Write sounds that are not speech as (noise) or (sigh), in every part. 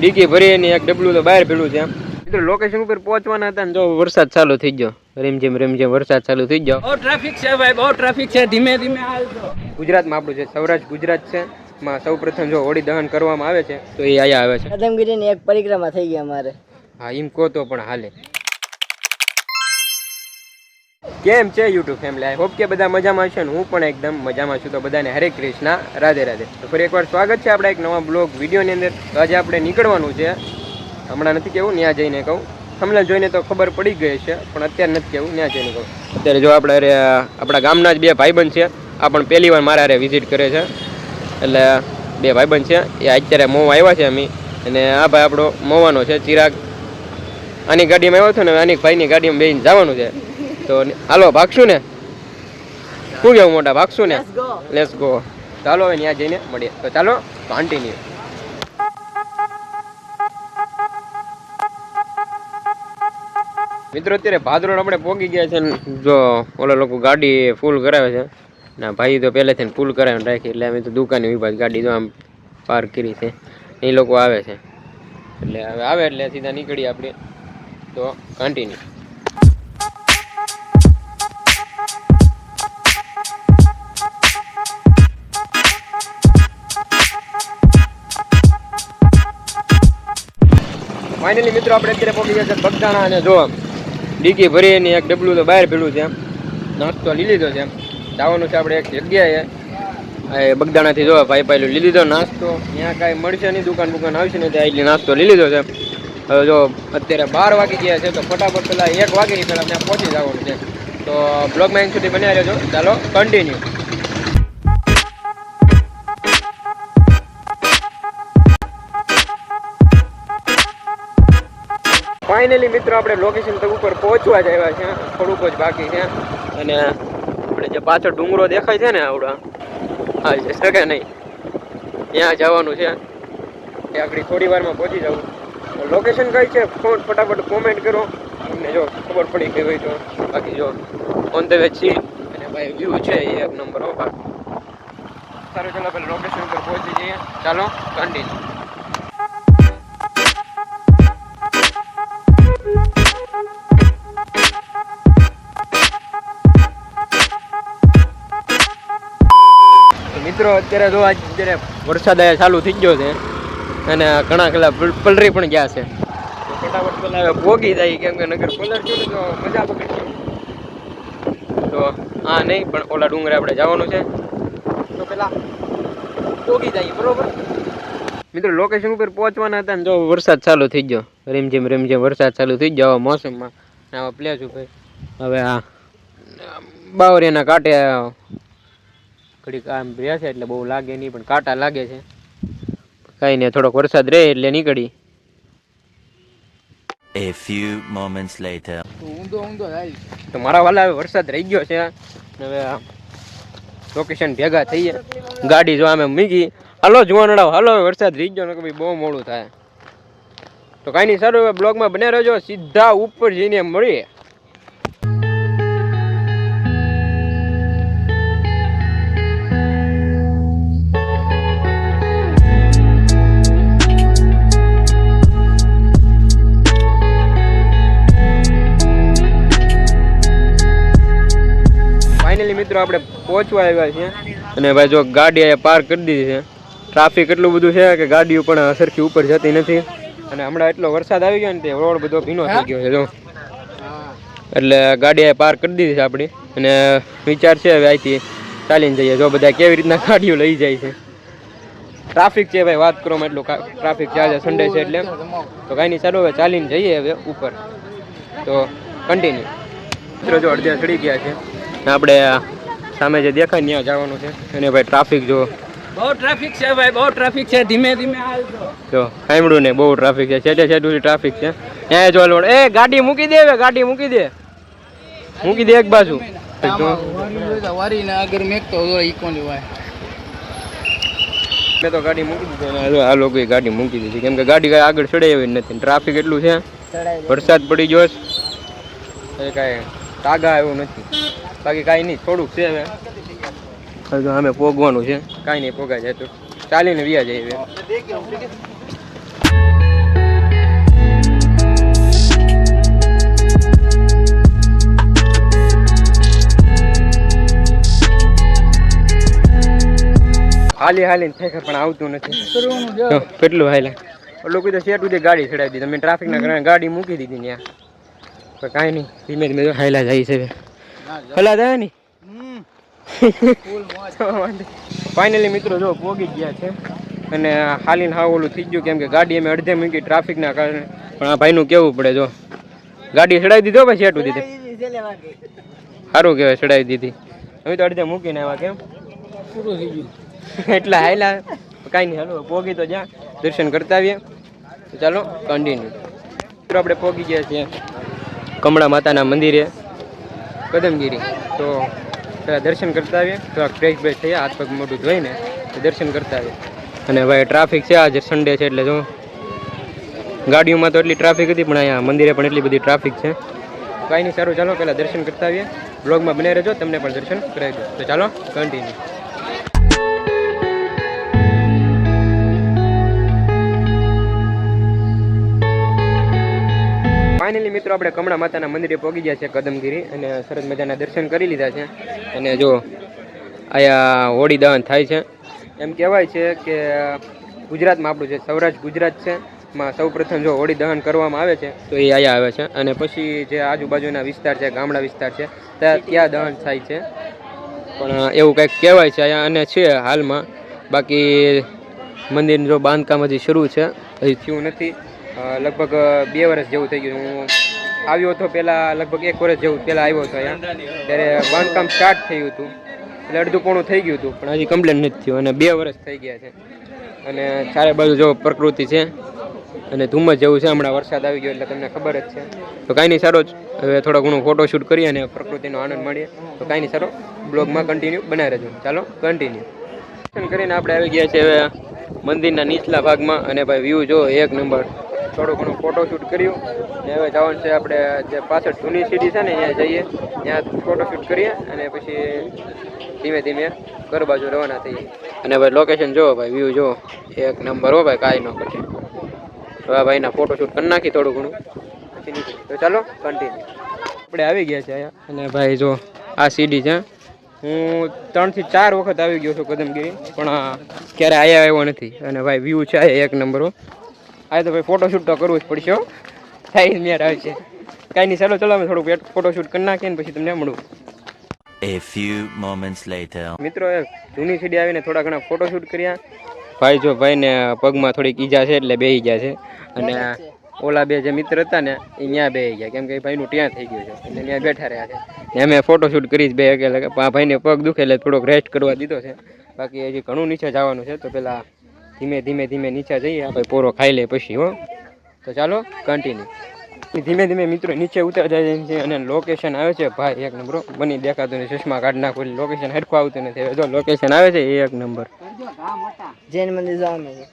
Dicky ભરી અને એક ડબલું તો બહાર પેલું છે મિત્રો લોકેશન ઉપર પહોંચવાના હતા ને જો વરસાદ ચાલુ થઈ ગયો. રીમઝીમ રીમઝીમ વરસાદ ચાલુ થઈ ગયો. બહુ ટ્રાફિક છે ભાઈ બહુ ટ્રાફિક છે. ધીમે ધીમે હાલજો ગુજરાતમાં આપણું છે સૌરાષ્ટ્ર ગુજરાત છે. માં સૌ પ્રથમ જો હોળી દહન કરવામાં આવે છે તો એ અહીંયા આવે છે. કદમગીરીની એક પરિક્રમા થઈ ગઈ અમારે. હા એમ કહો તો પણ હાલે. કેમ છે યુટ્યુબ ફેમિલી આઈ હોપ કે બધા મજામાં છે ને હું પણ એકદમ મજામાં છું. તો બધાને હરે કૃષ્ણ, રાધે રાધે. તો ફરી એકવાર સ્વાગત છે આપણા એક નવા બ્લોગ વિડીયોની અંદર. તો આજે આપણે નીકળવાનું છે. હમણાં નથી કેવું ત્યાં જઈને કહું. હમણાં જોઈને તો ખબર પડી ગઈ છે પણ અત્યારે નથી કેવું ત્યાં જઈને કહું. અત્યારે જો આપણે અરે આપણા ગામના જ બે ભાઈબંધ છે. આ પણ પહેલી વાર મારા હારે વિઝિટ કરે છે. એટલે બે ભાઈબંધ છે. એ અત્યારે મોવા આવ્યા છે અમે. અને આ ભાઈ આપણો મોવાનો છે, ચિરાગ. આની ગાડીમાં આવ્યો હતો ને આની ભાઈની ગાડીમાં બેહીને જવાનું છે. તો હાલો ભાગશું ને? શું કેવું મોટા ભાગશું ને? લેસ ગો ચાલો હવે ત્યાં જઈને મળીએ. તો ચાલો કન્ટિન્યુ મિત્રો અત્યારે ભાદરોડ આપણે પહોંચી ગયા છે ને જો ઓલા લોકો ગાડી ફૂલ કરાવે છે. ના ભાઈ તો પહેલેથી ફૂલ કરાવીને રાખી એટલે અમે તો દુકાને વિભાગ ગાડી તો આમ પાર્ક કરી છે. એ લોકો આવે છે. એટલે હવે આવે એટલે સીધા નીકળીએ આપણે. તો કન્ટિન્યુ ફાઇનલી મિત્રો, આપણે અત્યારે પહોંચી ગયા છે બગદાણા અને જો ડીકી ભરી અને એક ડબલું તો બહાર પેલું છે નાસ્તો લઈ લીધો છે જવાનું છે આપણે એક જગ્યાએ. બગદાણાથી જો ભાઈ પાયલું લઈ લીધો નાસ્તો. ત્યાં કાંઈ મળશે નહીં, દુકાન બુકાન આવશે નહીં, ત્યાં એટલે નાસ્તો લઈ લીધો છે હવે જો અત્યારે બાર વાગી ગયા છે, તો ફટાફટ પહેલાં એક વાગે પહેલાં ત્યાં પહોંચી જવાનું છે. તો બ્લોગમાં એન્ડ સુધી બન્યા રહેજો. ચાલો કન્ટિન્યુ ફાઇનલી મિત્રો, આપણે લોકેશન તક ઉપર પહોંચવા જ આવ્યા છે થોડુંક જ બાકી છે. અને આપણે જે પાછળ ડુંગરો દેખાય છે ને આવડા, હા છે શકે નહીં? ત્યાં જવાનું છે. એ આપણી થોડી વારમાં પહોંચી જવું લોકેશન કઈ છે? ફોન ફટાફટ કોમેન્ટ કરો. તમને જો ખબર પડી ગઈ હોય તો. બાકી જો ઓન ધ વે છીએ. અને ભાઈ વ્યૂ છે એ એક નંબર હો બાકી સારું, ચાલો પેલા લોકેશન ઉપર પહોંચી જઈએ. ચાલો કન્ટિન્યુ મિત્રો, અત્યારે જો આજ અત્યારે વરસાદ ચાલુ થઈ ગયો છે અને ઘણા કલા પલરી પણ ગયા છે. ફટાફટ પેલા પોગી જાય, કેમ કે નગર પલર છે, તો મજા પકડશે તો હા નહીં, પણ ઓલા ડુંગરે આપણે જવાનું છે. તો પેલા ભોગી જાય, બરોબર? મિત્રો લોકેશન ઉપર પહોંચવાના હતા ને જો વરસાદ ચાલુ થઈ ગયો. રીમઝીમ રીમઝીમ વરસાદ ચાલુ થઈ ગયો મોસમમાં. ને આવા પ્લેસ ઉપર. હવે આ બાવરિયાના કાંઠે ઘડીક આમ રહ્યા છે એટલે બહુ લાગે નહીં પણ કાંટા લાગે છે. કાંઈ નહીં થોડોક વરસાદ રહે એટલે નીકળી. A few moments later. ઊંધો ઊંધો થાય. તો મારા વાલા હવે વરસાદ રહી ગયો છે હવે લોકેશન ભેગા થઈએ ગાડી જો આમે મૂકી હાલો જુવાનડા હાલો હવે વરસાદ રહી ગયો ને કે ભાઈ બહુ મોડું થાય. તો કાંઈ નહીં સારું હવે બ્લોગમાં બને રહેજો. સીધા ઉપર જઈને મળીએ. મિત્રો આપણે પહોંચવા આવ્યા છીએ. અને ભાઈ જો ગાડી અહીંયા પાર્ક કરી દીધી છે. ટ્રાફિક એટલું બધું છે કે ગાડીઓ પણ સરખી ઉપર જતી નથી. અને હમણાં એટલો વરસાદ આવી ગયો ને તે રોડ બધો ભીનો થઈ ગયો છે, જો. એટલે ગાડી અહીંયા પાર્ક કરી દીધી છે આપણી. અને વિચાર છે હવે અહીંથી ચાલીને જઈએ. જો બધા કેવી રીતના ગાડીઓ લઈ જાય છે. ટ્રાફિક છે ભાઈ, વાત કરો એટલું ટ્રાફિક ચાલે સન્ડે છે એટલે. તો કાંઈ નહીં, ચાલો હવે ચાલીને જઈએ હવે ઉપર. તો કન્ટિન્યુ મિત્રો જો અડધા ચડી ગયા છે. આપણે સામે જે દેખાય ત્યાં જવાનું છે. અને ભાઈ ટ્રાફિક જો. બહુ ટ્રાફિક છે ભાઈ બહુ ટ્રાફિક છે. ધીમે ધીમે હાલજો જો. સાંભળ્યું ને બહુ ટ્રાફિક છે. છેટે છેડું ટ્રાફિક છે. ત્યાં જો લોડ એ ગાડી મૂકી દે હવે ગાડી મૂકી દે. મૂકી દે એક બાજુ. વારી ને આગળ મેકતો હોય ઈકોની હોય મેં તો ગાડી મૂકી દીધી આ લોકોએ ગાડી મૂકી દીધી કેમ કે ગાડી કાંઈ આગળ ચડે એવી નથી. ટ્રાફિક એટલું છે. વરસાદ પડી ગયો છે. એ કાંઈ તાગા એવું નથી. બાકી કાંઈ નહીં થોડુંક છે હવે. અમે પોગવાનું છે. કાંઈ નહીં પોગાય જાય તો. ચાલીને વ્યા જાય હવે. હાલી હાલીને ખેખર પણ આવતું નથી. કેટલું હાલે. લોકો તો સેટ સુધી ગાડી ચડાવી દીધી. મેં ટ્રાફિકના કારણે ગાડી મૂકી દીધી ત્યાં. પણ કાંઈ નહીં ધીમે ધીમે હાલા જાય છે હલા જાય ને. ફાઇનલી (laughs) મિત્રો જો પોગી ગયા છે. અને હાલીને હા ઓલું થઈ ગયું કેમ કે ગાડી અમે અડધે મૂકી ટ્રાફિકના કારણે. પણ આ ભાઈનું કેવું પડે જો. ગાડી ચડાવી દીધો પછી શેઠ દીધી. સારું કહેવાય ચડાવી દીધી. અમે તો અડધે મૂકીને આવ્યા કેમ? પૂરું થઈ ગયું. (laughs) એટલા હાયલા કાંઈ નહીં હાલો પોગી તો જ્યાં દર્શન કરતા આવીએ. તો ચાલો કન્ટિન્યુ મિત્રો આપણે પોગી ગયા છીએ કમળા માતાના મંદિરે. કદમગીરી તો પહેલાં દર્શન કરતા આવીએ. થોડાક ફ્રેશ બ્રેશ થયા. હાથ પગ મોઢું ધોઈને દર્શન કરતા આવીએ. અને ભાઈ ટ્રાફિક છે. આજે સન્ડે છે એટલે જો ગાડીઓમાં તો એટલી ટ્રાફિક હતી, પણ અહીંયા મંદિરે પણ એટલી બધી ટ્રાફિક છે. કાંઈ નહીં સારું. ચાલો, પહેલાં દર્શન કરતા આવીએ. બ્લોગમાં બને રહેજો. તમને પણ દર્શન કરાવી દો તો ચાલો કન્ટિન્યુ ફાઇનલી મિત્રો આપણે કમળા માતાના મંદિરે પહોંચી ગયા છે કદમગીરી અને સરસ મજાના દર્શન કરી લીધા છે. અને જો અહીંયા હોળી દહન થાય છે. એમ કહેવાય છે કે ગુજરાતમાં આપણું જે સૌરાષ્ટ્ર ગુજરાત છે માં સૌ પ્રથમ જો હોળી દહન કરવામાં આવે છે, તો એ અહીંયા આવે છે. અને પછી જે આજુબાજુના વિસ્તાર છે, ગામડા વિસ્તાર છે, ત્યાં ત્યાં દહન થાય છે. પણ એવું કંઈક કહેવાય છે અહીંયા અને છે હાલમાં. બાકી મંદિરનું જો બાંધકામ હજી શરૂ છે, હજી થયું નથી. લગભગ બે વર્ષ જેવું થઈ ગયું. હું આવ્યો હતો પહેલાં, લગભગ એક વર્ષ જેવું પહેલાં આવ્યો હતો અહીંયા. ત્યારે બાંધકામ સ્ટાર્ટ થયું હતું. એટલે અડધું પોણું થઈ ગયું હતું, પણ હજી કમ્પ્લેન નથી થયું. અને બે વર્ષ થઈ ગયા છે. અને ચારે બાજુ જો પ્રકૃતિ છે, અને ધુમ્મસ જેવું છે, હમણાં વરસાદ આવી ગયો એટલે તમને ખબર જ છે. તો કાંઈ નહીં, સારો જ. હવે થોડો ઘણો ફોટોશૂટ કરીએ અને પ્રકૃતિનો આનંદ મળીએ તો કાંઈ નહીં, સારો. બ્લોગમાં કન્ટિન્યુ બનાવી રહેજો. ચાલો કન્ટિન્યુ દર્શન કરીને આપણે આવી ગયા છે હવે મંદિરના નીચલા ભાગમાં. અને ભાઈ વ્યૂ જો એક નંબર થોડું ઘણું ફોટોશૂટ કર્યું. ને હવે જવાનું છે આપણે જે પાછળ જૂની સીડી છે ને, ત્યાં જઈએ. ત્યાં ફોટોશૂટ કરીએ અને પછી ધીમે ધીમે ઘર બાજુ રવાના થઈએ. અને ભાઈ લોકેશન જોવો ભાઈ વ્યૂ જો એક નંબર હો ભાઈ, કાંઈ ન ઘટે. તો આ ભાઈના ફોટોશૂટ કરી નાખી થોડું ઘણું. પછી નીકળી તો ચાલો કન્ટિન્યુ આપણે આવી ગયા છે અહીંયા. અને ભાઈ જો, આ સીડી છે. હું ત્રણથી ચાર વખત આવી ગયો છું કદમગીરી, પણ ક્યારે આવ્યા આવ્યો નથી. અને ભાઈ વ્યૂ છે એક નંબર આ તો ભાઈ ફોટોશૂટ તો કરવું જ પડશે સાઈઝ થાય આવે છે. કાંઈ નહીં ચાલો ચાલો અમે થોડુંક ફોટોશૂટ કરી નાખીએ ને પછી તમને મળું. A few moments later. મિત્રો એ જૂની સીડી આવીને થોડા ઘણા ફોટોશૂટ કર્યા. ભાઈ જો ભાઈને પગમાં થોડીક ઈજા છે એટલે બેહી ગયા છે. અને ઓલા બે જે મિત્ર હતા ને એ ત્યાં બેહી ગયા. કેમ કે ભાઈનું ત્યાં થઈ ગયું છે. એટલે ત્યાં બેઠા રહ્યા છે. ને અમે ફોટોશૂટ કરી જ બે કે ભાઈને પગ દુખે એટલે થોડોક રેસ્ટ કરવા દીધો છે. બાકી હજી ઘણું નીચે જવાનું છે તો પેલા ધીમે ધીમે ધીમે નીચે જઈએ આપણે પોરો ખાઈ લે પછી હો. તો ચાલો કન્ટિન્યુ ધીમે ધીમે મિત્રો નીચે ઉતરતા જાય છે અને લોકેશન આવે છે ભાઈ એક નંબર બની દેખાતું નથી ચશ્મા કાઢ નાખો લોકેશન હરખું આવતું નથી. જો લોકેશન આવે છે એ એક નંબર. જૈન મંદિર જવાનું છે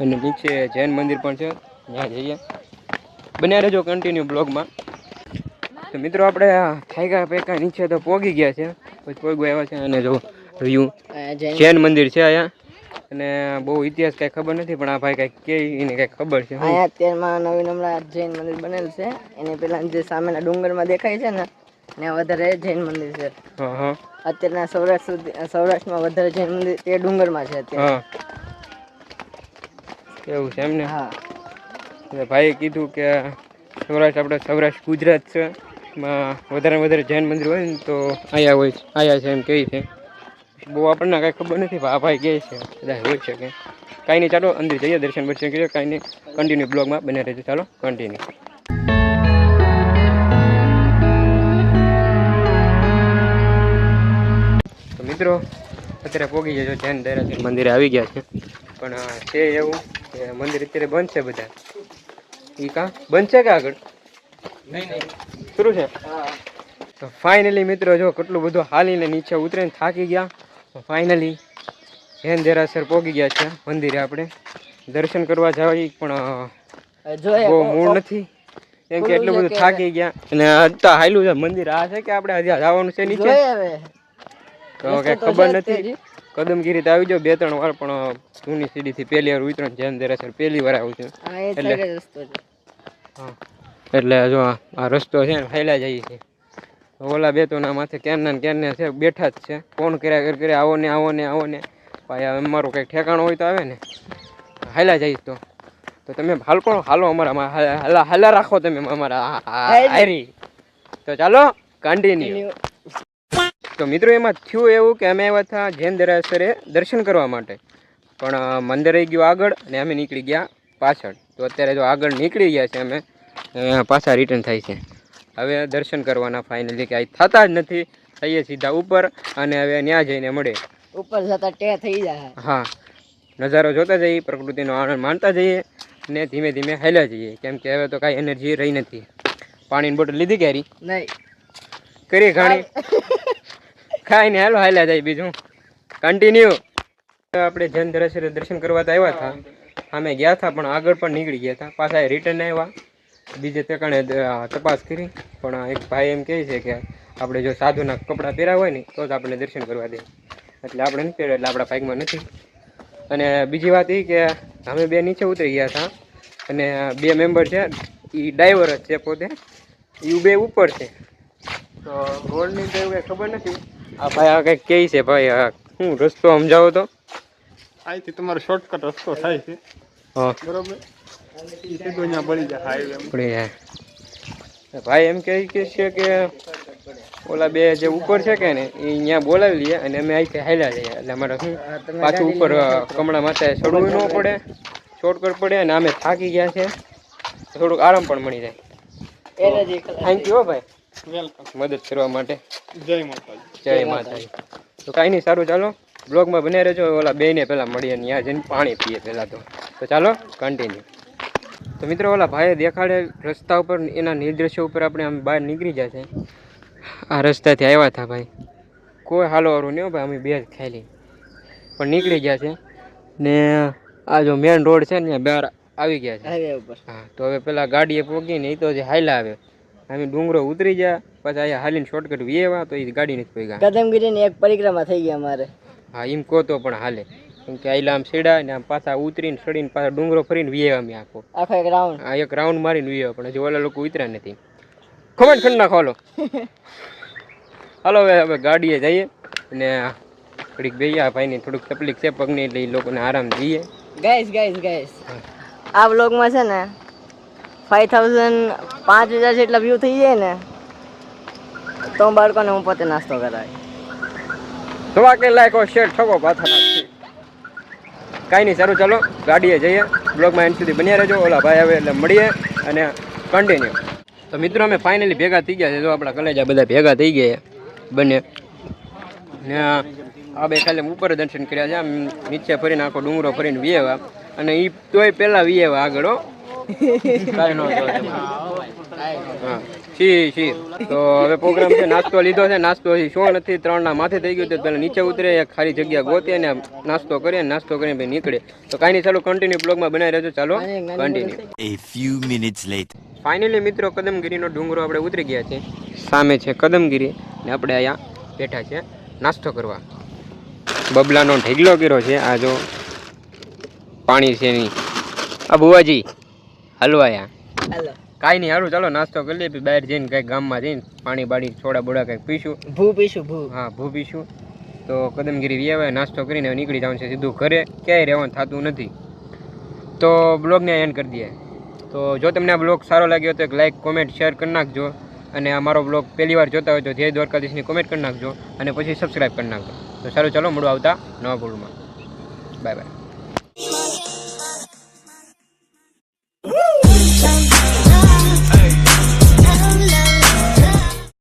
અને નીચે જૈન મંદિર પણ છે ત્યાં જઈએ. બન્યા રહેજો કન્ટિન્યુ બ્લોગમાં તો મિત્રો આપણે થાયકા પેકા નીચે તો પોગી ગયા છે પછી પોગવા આવ્યા છે અને જો રહ્યું જૈન મંદિર છે અહીંયા. અને બહુ ઇતિહાસ કઈ ખબર નથી પણ આ ભાઈ કઈ કે એને કઈ ખબર છે હા? અત્યારમાં નવીન હમણાં જૈન મંદિર બનેલું છે. એને પેલા જે સામેના ડુંગરમાં દેખાય છે ને ત્યાં વધારે જૈન મંદિર છે. હા હા. અત્યારના સૌરાષ્ટ્ર સુધી સૌરાષ્ટ્રમાં વધારે જૈન મંદિર એ ડુંગરમાં છે અત્યારે. એવું છે એમને હા. ભાઈએ કીધું કે સૌરાષ્ટ્ર આપણે સૌરાષ્ટ્ર ગુજરાત છે એમાં વધારે વધારે જૈન મંદિર હોય ને તો અહીંયા હોય છે અહીંયા છે એમ કહે છે. બહુ આપણને કાંઈ ખબર નથી આ ભાઈ કહે છે કદાચ છે શકે કાંઈ નહીં ચાલો અંદર જઈએ દર્શન દર્શન કરીએ કાંઈ નહીં. કન્ટિન્યુ બ્લોગમાં બને રહેજો ચાલો કન્ટિન્યુ તો મિત્રો અત્યારે પોગી જજો જૈન દૈરાસર મંદિરે આવી ગયા છે. પણ છે એવું કે મંદિર અત્યારે બંધ છે બધા? એ કાં? બંધ છે કે આગળ? શરૂ છે? તો ફાઇનલી મિત્રો જો કેટલું બધું હાલીને નીચે ઉતરીને થાકી ગયા. ફાઇનલી જૈન દેરાસર પોગી ગયા છે મંદિરે આપણે. દર્શન કરવા જવાય પણ બહુ મૂળ નથી. કેમ કે એટલું બધું થાકી ગયા. અને અત્યારે હાયલું છે મંદિર આ છે કે આપણે હજી જવાનું છે નીચે? તો કે ખબર નથી. કદમગીરી તો આવી જાવ બે ત્રણ વાર પણ જૂની સીડીથી પહેલી વાર ઉતરણ જૈન દેરાસર પહેલી વાર આવું છું. એટલે- હા. એટલે જો આ રસ્તો છે ને ફેલાઈ જાય છે. ઓલા બે તોના માથે ક્યારના ને છે બેઠા જ છે. ફોન કર્યા કર કરે આવો ને આવો ને આવો ને. ભાઈ હવે અમારું કંઈક ઠેકાણું હોય તો આવે ને. હાલા જઈશ તો. તો તમે હાલ પણ હાલો અમારા હાલા હાલા રાખો તમે અમારા હારી. તો ચાલો કન્ટિન્યુ તો મિત્રો એમાં થયું એવું કે અમે આવ્યા હતા જૈન દેરાસરે દર્શન કરવા માટે. પણ મંદિર રહી ગયું આગળ અને અમે નીકળી ગયા પાછળ. તો અત્યારે જો આગળ નીકળી ગયા છે અમે પાછા રિટર્ન થાય છે. હવે દર્શન કરવાના ફાઇનલી કે અહીં થતા જ નથી થઈએ સીધા ઉપર અને હવે ત્યાં જઈને મળે. ઉપર જતા ટે થઈ જાય. હા નજારો જોતા જઈએ પ્રકૃતિનો આનંદ માણતા જઈએ ને ધીમે ધીમે હેલ્યા જઈએ. કેમ કે હવે તો કાંઈ એનર્જી રહી નથી. પાણીની બોટલ લીધી ક્યારી? નહીં. કરી ઘણી. ખાઈને હાલો હાલ્યા જાય બીજું. કન્ટિન્યુ આપણે જૈન દરસરે દર્શન કરવા તો આવ્યા હતા. અમે ગયા હતા પણ આગળ પણ નીકળી ગયા હતા. પાછા રિટર્ન આવ્યા. બીજે દ- તપાસ કરી. પણ એક ભાઈ એમ કહે છે કે આપણે જો સાધુના કપડાં પહેર્યા હોય ને તો જ આપણે દર્શન કરવા દે. એટલે આપણે નથી પહેર્યા એટલે આપણા ભાગમાં નથી. અને બીજી વાત એ કે અમે બે નીચે ઉતરી ગયા હતા. અને બે મેમ્બર છે એ ડ્રાઈવર જ છે પોતે. એ બે ઉપર છે. તો રોડની તો એવું ખબર નથી. આ ભાઈ આ કંઈક કહે છે ભાઈ આ શું રસ્તો સમજાવો તો? અહીંથી તમારો શોર્ટકટ રસ્તો થાય છે. હા. બરોબર? પડી જાય ભાઈ એમ કહે કે છે કે ઓલા બે જે ઉપર છે કે ને એ અહીંયા બોલાવી લઈએ અને અમે અહીંથી હાલ્યા જઈએ. એટલે અમારે શું પાછું ઉપર કમળા માથે ચડવું ન પડે શોર્ટકટ પડે અને અમે થાકી ગયા છે. થોડુંક આરામ પણ મળી જાય. થેન્ક યુ ભાઈ. વેલકમ મદદ કરવા માટે. જય માતાજી. જય માતાજી. તો કાંઈ નહીં સારું ચાલો. બ્લોગમાં બને રહેજો. ઓલા બેને પહેલાં મળીએ ને ત્યાં જઈને પાણી પીએ પહેલાં તો. તો ચાલો કન્ટિન્યુ તો મિત્રો ઓલા ભાઈએ દેખાડે રસ્તા ઉપર એના નિર્દેશો ઉપર આપણે આમ બહાર નીકળી જાય છે. આ રસ્તાથી આવ્યા હતા ભાઈ. કોઈ હાલો વાળું નહીં ભાઈ અમે બે જ ખાલી. પણ નીકળી ગયા છે. ને આ જો મેન રોડ છે ને બહાર આવી ગયા છે. હા તો હવે પેલા ગાડીએ પોગીને એ તો જે હાયલા આવે. અમે ડુંગરો ઉતરી ગયા પછી અહીંયા હાલીને શોર્ટકટ વીએવા તો એ ગાડી નથી પોઈ કદમગીરીની એક પરિક્રમા થઈ ગઈ અમારે. હા એમ કહો તો પણ હાલે. કેમ કે આઈલા આમ સીડા ને આમ પાછા ઉતરીને સડીને પાછા ડુંગરો ફરીને વીએ અમે આખો. આખો એક રાઉન્ડ આ એક રાઉન્ડ મારીને વીએ પણ હજી ઓલા લોકો ઉતર્યા નથી. ખબર ખંડ નાખો હાલો. (laughs) હાલો હવે હવે ગાડીએ જઈએ ને થોડીક બેયા ભાઈની થોડુંક તકલીફ છે પગની એટલે એ લોકોને આરામ જઈએ ગાઈસ ગાઈસ ગાઈસ આ બ્લોગમાં છે ને ફાઈવ થાઉઝન્ડ પાંચ હજાર જેટલા વ્યૂ થઈ જાય ને તો બાળકોને હું પોતે નાસ્તો કરાવી ધોવા કે લાયકો શેર ઠગો નાખી કાંઈ નહીં સારું ચાલો ગાડીએ જઈએ. બ્લોગમાં એન્ડ સુધી બન્યા રહેજો. ઓલા ભાઈ આવે એટલે મળીએ અને કન્ટિન્યુ તો મિત્રો અમે ફાઇનલી ભેગા થઈ ગયા છે. જો આપણા કલેજા બધા ભેગા થઈ ગયા બંને. ને આ બે ખાલી ઉપર દર્શન કર્યા છે. આમ નીચે ફરીને આખો ડુંગરો ફરીને વિયેવા અને એ તોય પહેલાં વિયેવા આગળ (laughs) કાંઈ ન છી છી. તો હવે પ્રોગ્રામ છે નાસ્તો લીધો છે નાસ્તો હજી શું નથી ત્રણના માથે થઈ ગયું તો પહેલાં નીચે ઉતરે એક ખાલી જગ્યા ગોતીએ ને નાસ્તો કરીએ નાસ્તો કરીને નીકળે. તો કાંઈ નહીં ચાલો કન્ટિન્યુ બ્લોગમાં બનાવી રહેજો ચાલો. Continue a few minutes later. Finally મિત્રો કદમગીરીનો ડુંગરો આપણે ઉતરી ગયા છે. સામે છે કદમગીરી ને આપણે અહીંયા બેઠા છે નાસ્તો કરવા. બબલાનો ઢેગલો કર્યો છે આ જો પાણી છે એની. આ બુવાજી હલવાયા હાલો. કાંઈ નહીં સારું ચાલો નાસ્તો કરી લઈએ બહાર જઈને કંઈક ગામમાં જઈને પાણી બાડી છોડા બોડા કંઈક પીશું. ભૂ પીશું ભૂ. હા ભૂ પીશું. તો કદમગીરી વ્યાવે નાસ્તો કરીને નીકળી જવાનું છે સીધું ઘરે ક્યાંય રહેવાનું થતું નથી. તો બ્લોગને એન્ડ કરી દઈએ. તો જો તમને આ બ્લોગ સારો લાગ્યો તો એક લાઇક કોમેન્ટ શેર કરી નાખજો. અને અમારો બ્લોગ પહેલી વાર જોતા હોય તો ધ્યેય દ્વારકાધીશની કોમેન્ટ કરી નાખજો અને પછી સબસ્ક્રાઈબ કરી નાખજો. તો સારું ચાલો મળું આવતા નવા બ્લોગમાં બાય બાય